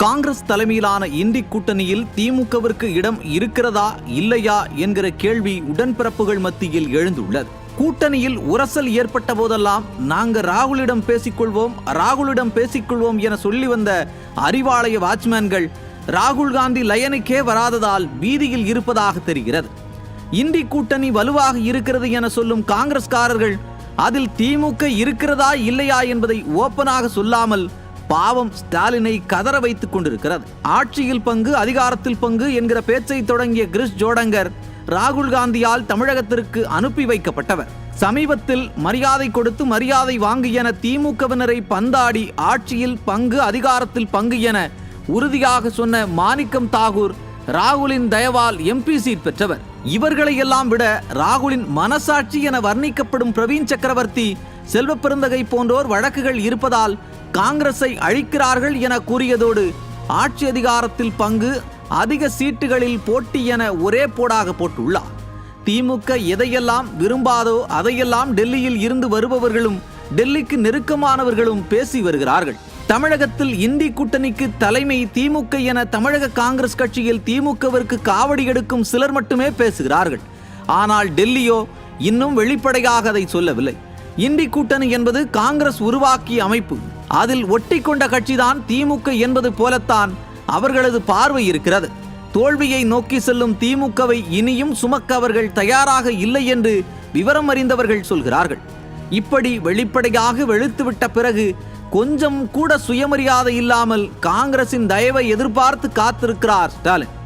காங்கிரஸ் தலைமையிலான இந்தி கூட்டணியில் திமுகவிற்கு இடம் இருக்கிறதா இல்லையா என்கிற கேள்வி உடன்பிறப்புகள் மத்தியில் எழுந்துள்ளது. கூட்டணியில் உரசல் ஏற்பட்ட போதெல்லாம் நாங்க ராகுலிடம் பேசிக்கொள்வோம் ராகுலிடம் பேசிக்கொள்வோம் என சொல்லி வந்த அறிவாலய வாட்ச்மேன்கள் ராகுல் காந்தி லயனுக்கே வராததால் வீதியில் இருப்பதாக தெரிகிறது. இந்தி கூட்டணி வலுவாக இருக்கிறது என சொல்லும் காங்கிரஸ்காரர்கள் அதில் திமுக இருக்கிறதா இல்லையா என்பதை ஓப்பனாக சொல்லாமல் பாவம் ஸ்டாலினை கதற வைத்துக் கொண்டிருக்கிறது. ஆட்சியில் பங்கு அதிகாரத்தில் பங்கு என்கிற பேச்சை தொடங்கிய கிரிஷ் ஜோடங்கர் ராகுல் காந்தியால் தமிழகத்திற்கு அனுப்பி வைக்கப்பட்டவர். சமீபத்தில் மரியாதை கொடுத்து மரியாதை வாங்கு என திமுகவினரை பந்தாடி ஆட்சியில் பங்கு அதிகாரத்தில் பங்கு என உறுதியாக சொன்ன மாணிக்கம் தாகூர் ராகுலின் தயவால் எம்பி சீட் பெற்றவர். இவர்களை எல்லாம் விட ராகுலின் மனசாட்சி என வர்ணிக்கப்படும் பிரவீன் சக்கரவர்த்தி செல்வ பெருந்தகை போன்றோர் வழக்குகள் இருப்பதால் காங்கிரஸை அழிக்கிறார்கள் என கூறியதோடு ஆட்சி அதிகாரத்தில் பங்கு அதிக சீட்டுகளில் போட்டி என ஒரே போடாக போட்டுள்ளார். திமுக எதையெல்லாம் விரும்பாதோ அதையெல்லாம் டெல்லியில் இருந்து வருபவர்களும் டெல்லிக்கு நெருக்கமானவர்களும் பேசி வருகிறார்கள். தமிழகத்தில் இந்தி கூட்டணிக்கு தலைமை திமுக என தமிழக காங்கிரஸ் கட்சியில் திமுகவிற்கு காவடி எடுக்கும் சிலர் மட்டுமே பேசுகிறார்கள். ஆனால் டெல்லியோ இன்னும் வெளிப்படையாக அதை சொல்லவில்லை. இந்தி கூட்டணி என்பது காங்கிரஸ் உருவாக்கிய அமைப்பு. அதில் ஒட்டி கொண்ட கட்சிதான் திமுக என்பது போலத்தான் அவர்களது பார்வை இருக்கிறது. தோல்வியை நோக்கி செல்லும் திமுகவை இனியும் சுமக்க அவர்கள் தயாராக இல்லை என்று விவரம் அறிந்தவர்கள் சொல்கிறார்கள். இப்படி வெளிப்படையாக வெளுத்துவிட்ட பிறகு கொஞ்சம் கூட சுயமரியாதை இல்லாமல் காங்கிரசின் தயவை எதிர்பார்த்து காத்திருக்கிறார் ஸ்டாலின்.